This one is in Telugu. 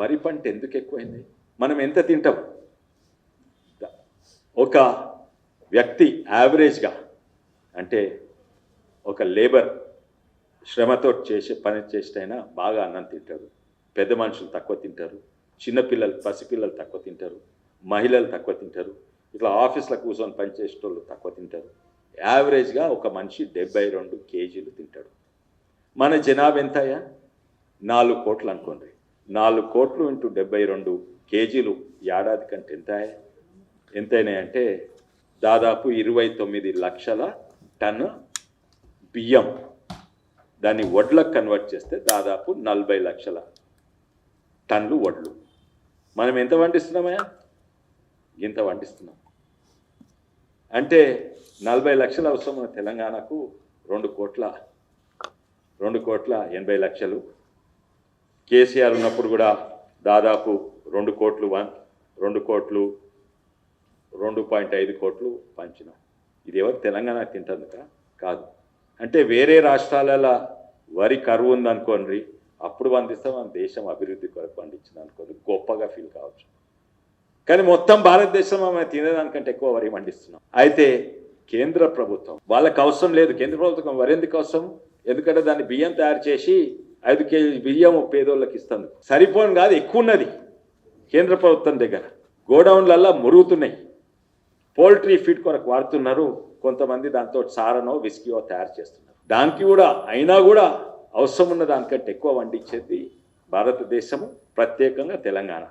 వరి పంట ఎందుకు ఎక్కువైంది? మనం ఎంత తింటాం? ఒక వ్యక్తి యావరేజ్గా అంటే ఒక లేబర్ శ్రమతో చేసే పని చేసినైనా బాగా అన్నం తింటారు. పెద్ద మనుషులు తక్కువ తింటారు. చిన్నపిల్లలు పసిపిల్లలు తక్కువ తింటారు. మహిళలు తక్కువ తింటారు. ఇట్లా ఆఫీస్లో కూర్చొని పనిచేసేటోళ్ళు తక్కువ తింటారు. యావరేజ్గా ఒక మనిషి డెబ్బై రెండు కేజీలు తింటాడు. మన జనాభా ఎంతయ్యా? నాలుగు కోట్లు అనుకోండి. నాలుగు కోట్లు ఇంటూ డెబ్బై రెండు కేజీలు ఏడాది కంటే ఎంత ఎంతైనాయంటే దాదాపు ఇరవై తొమ్మిది లక్షల టన్ బియ్యం. దాన్ని వడ్లకు కన్వర్ట్ చేస్తే దాదాపు నలభై లక్షల టన్లు వడ్లు. మనం ఎంత వండిస్తున్నామయ్యా ఇంత వండిస్తున్నాం? అంటే నలభై లక్షల అవసరం తెలంగాణకు రెండు కోట్ల రెండు కోట్ల ఎనభై లక్షలు కేసీఆర్ ఉన్నప్పుడు కూడా దాదాపు రెండు కోట్లు వన్ రెండు కోట్లు రెండు పాయింట్ ఐదు కోట్లు పంచినాం. ఇది ఎవరు తెలంగాణ తింటుందిక? కాదు. అంటే వేరే రాష్ట్రాలలో వరి కరువు ఉందనుకోండి అప్పుడు పండిస్తే మన దేశం అభివృద్ధి కొరకు పండించింది అనుకోండి గొప్పగా ఫీల్ కావచ్చు. కానీ మొత్తం భారతదేశం ఆమె తినేదానికంటే ఎక్కువ వరి పండిస్తున్నాం. అయితే కేంద్ర ప్రభుత్వం వాళ్ళకి అవసరం లేదు. కేంద్ర ప్రభుత్వం వరి ఎందుకు అవసరం? ఎందుకంటే దాన్ని బియ్యం తయారు చేసి ఐదు కేజీ బియ్యం పేదోళ్ళకి ఇస్తుంది సరిపోను కాదు ఎక్కువ ఉన్నది కేంద్ర ప్రభుత్వం దగ్గర. గోడౌన్లల్లో మురుగుతున్నాయి. పోల్ట్రీ ఫీడ్ కొరకు వాడుతున్నారు. కొంతమంది దాంతో సారనో విస్కీయో తయారు చేస్తున్నారు. దానికి కూడా అయినా కూడా అవసరం ఉన్న దానికంటే ఎక్కువ వండించేది భారతదేశము ప్రత్యేకంగా తెలంగాణ.